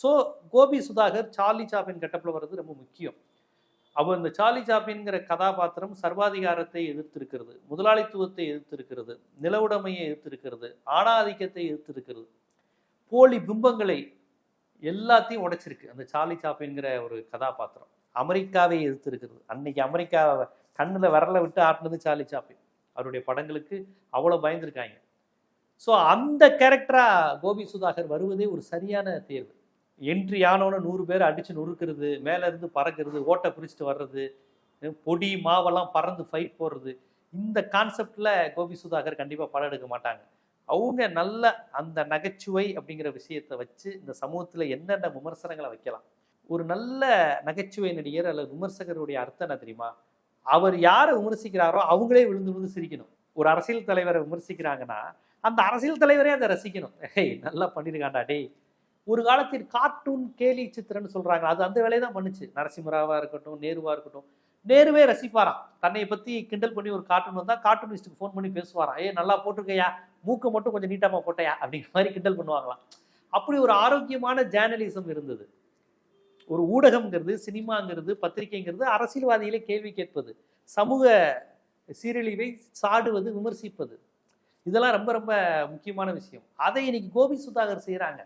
So Gopi Sudhakar Charlie சாப்பின் கெட்டப்பில் வர்றது ரொம்ப முக்கியம். அவர் இந்த சார்லி சாப்பின்கிற கதாபாத்திரம் சர்வாதிகாரத்தை எதிர்த்திருக்கிறது முதலாளித்துவத்தை எதிர்த்திருக்கிறது நிலவுடைமையை எதிர்த்திருக்கிறது ஆணாதிக்கத்தை எதிர்த்திருக்கிறது. போலி பிம்பங்களை எல்லாத்தையும் உடைச்சிருக்கு அந்த சார்லி சாப்பின்கிற ஒரு கதாபாத்திரம். அமெரிக்காவை எதிர்த்திருக்கிறது. அன்னைக்கு அமெரிக்கா கண்ணில் விரல விட்டு ஆட்டினது சார்லி சாப்பின் அவருடைய படங்களுக்கு அவ்வளோ பயந்துருக்காங்க. ஸோ அந்த கேரக்டராக கோபி சுதாகர் வருவதே ஒரு சரியான தேர்வு. என்ட்ரி ஆனோன்னு நூறு பேர் அடித்து நொறுக்கிறது மேலே இருந்து பறக்கிறது ஓட்டை பிரிச்சுட்டு வர்றது பொடி மாவெல்லாம் பறந்து ஃபைட் போடுறது. இந்த கான்செப்டில் கோபி சுதாகர் கண்டிப்பாக படம் எடுக்க மாட்டாங்க. அவங்க நல்ல அந்த நகைச்சுவை அப்படிங்கிற விஷயத்தை வச்சு இந்த சமூகத்தில் என்னென்ன விமர்சனங்களை வைக்கலாம். ஒரு நல்ல நகைச்சுவை நடிகர் அல்லது விமர்சகருடைய அர்த்தம் என்ன தெரியுமா? அவர் யாரை விமர்சிக்கிறாரோ அவங்களே விழுந்து விழுந்து சிரிக்கணும். ஒரு அரசியல் தலைவரை விமர்சிக்கிறாங்கன்னா அந்த அரசியல் தலைவரே அதை ரசிக்கணும். ஏய் நல்லா பண்ணியிருக்காண்டா டேய். ஒரு காலத்தில் கார்ட்டூன் கேலி சித்திரன்னு சொல்கிறாங்க அது அந்த வேலையை தான் பண்ணுச்சு. நரசிம்மராவாக இருக்கட்டும் நேருவாக இருக்கட்டும். நேருவே ரசிப்பாராம். தன்னை பற்றி கிண்டல் பண்ணி ஒரு கார்ட்டூன் வந்தால் கார்ட்டூனிஸ்ட்டுக்கு ஃபோன் பண்ணி பேசுவாராம். ஏ நல்லா போட்டிருக்கையா? மூக்கை மட்டும் கொஞ்சம் நீட்டாமல் போட்டையா? அப்படிங்கிற மாதிரி கிண்டல் பண்ணுவாங்களாம். அப்படி ஒரு ஆரோக்கியமான ஜேர்னலிசம் இருந்தது. ஒரு ஊடகம்ங்கிறது சினிமாங்கிறது பத்திரிகைங்கிறது அரசியல்வாதிகளை கேள்வி கேட்பது. சமூக சீரழிவை சாடுவது விமர்சிப்பது. இதெல்லாம் ரொம்ப ரொம்ப முக்கியமான விஷயம். அதை இன்னைக்கு கோபி சுதாகர் செய்கிறாங்க